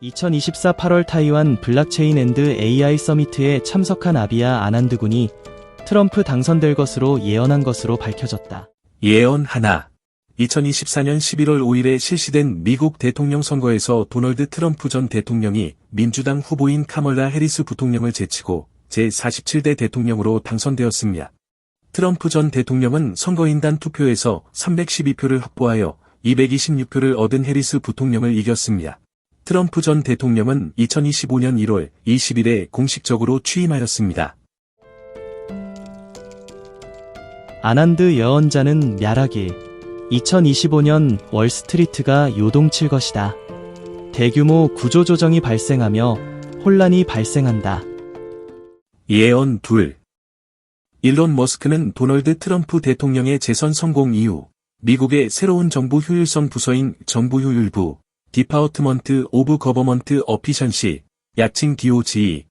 2024 8월 타이완 블락체인 앤드 AI 서미트에 참석한 아비아 아난드 군이 트럼프 당선될 것으로 예언한 것으로 밝혀졌다. 예언 하나. 2024년 11월 5일에 실시된 미국 대통령 선거에서 도널드 트럼프 전 대통령이 민주당 후보인 카멀라 해리스 부통령을 제치고 제47대 대통령으로 당선되었습니다. 트럼프 전 대통령은 선거인단 투표에서 312표를 확보하여 226표를 얻은 해리스 부통령을 이겼습니다. 트럼프 전 대통령은 2025년 1월 20일에 공식적으로 취임하였습니다. 아난드 예언자는 멸하길 2025년 월스트리트가 요동칠 것이다. 대규모 구조조정이 발생하며 혼란이 발생한다. 예언 둘. 일론 머스크는 도널드 트럼프 대통령의 재선 성공 이후 미국의 새로운 정부 효율성 부서인 정부 효율부 디파워트먼트 오브 거버먼트 어피션시 약칭 DOG의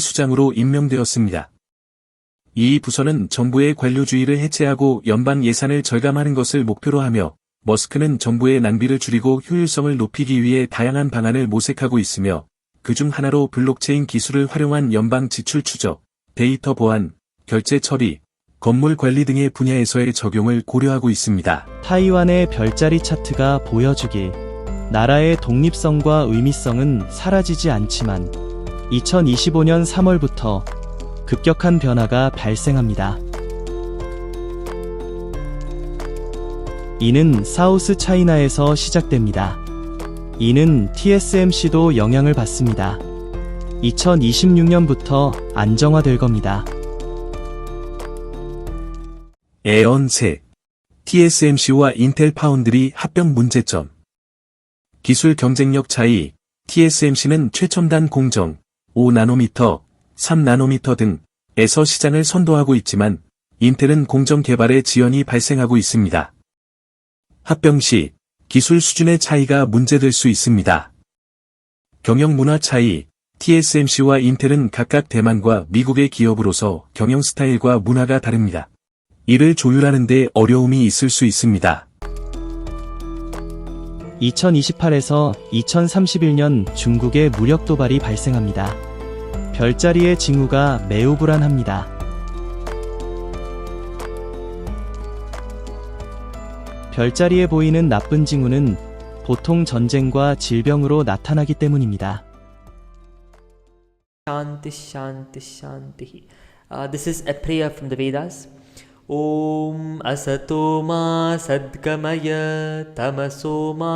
수장으로 임명되었습니다. 이 부서는 정부의 관료주의를 해체하고 연방 예산을 절감하는 것을 목표로 하며 머스크는 정부의 낭비를 줄이고 효율성을 높이기 위해 다양한 방안을 모색하고 있으며 그중 하나로 블록체인 기술을 활용한 연방 지출 추적, 데이터 보안, 결제 처리, 건물 관리 등의 분야에서의 적용을 고려하고 있습니다. 타이완의 별자리 차트가 보여주길 나라의 독립성과 의미성은 사라지지 않지만 2025년 3월부터 급격한 변화가 발생합니다. 이는 사우스 차이나에서 시작됩니다. 이는 TSMC도 영향을 받습니다. 2026년부터 안정화될 겁니다. 에언셋 TSMC와 인텔 파운드리 합병 문제점 기술 경쟁력 차이 TSMC는 최첨단 공정 5나노미터, 3나노미터 등에서 시장을 선도하고 있지만 인텔은 공정 개발에 지연이 발생하고 있습니다. 합병 시 기술 수준의 차이가 문제될 수 있습니다. 경영 문화 차이 TSMC와 인텔은 각각 대만과 미국의 기업으로서 경영 스타일과 문화가 다릅니다. 이를 조율하는 데 어려움이 있을 수 있습니다. 2028에서 2031년 중국의 무력 도발이 발생합니다. 별자리의 징후가 매우 불안합니다. 별자리에 보이는 나쁜 징후는 보통 전쟁과 질병으로 나타나기 때문입니다. Shanti, Shanti. Uh, this is a prayer from the Vedas. ॐ असतो मा सद्गमय तमसो मा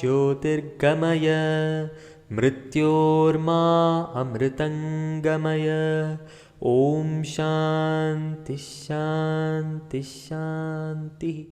ज्योतिर्गमय मृत्योर्मा अमृतङ्गमय। ॐ शान्तिश्शान्तिश्शान्तिः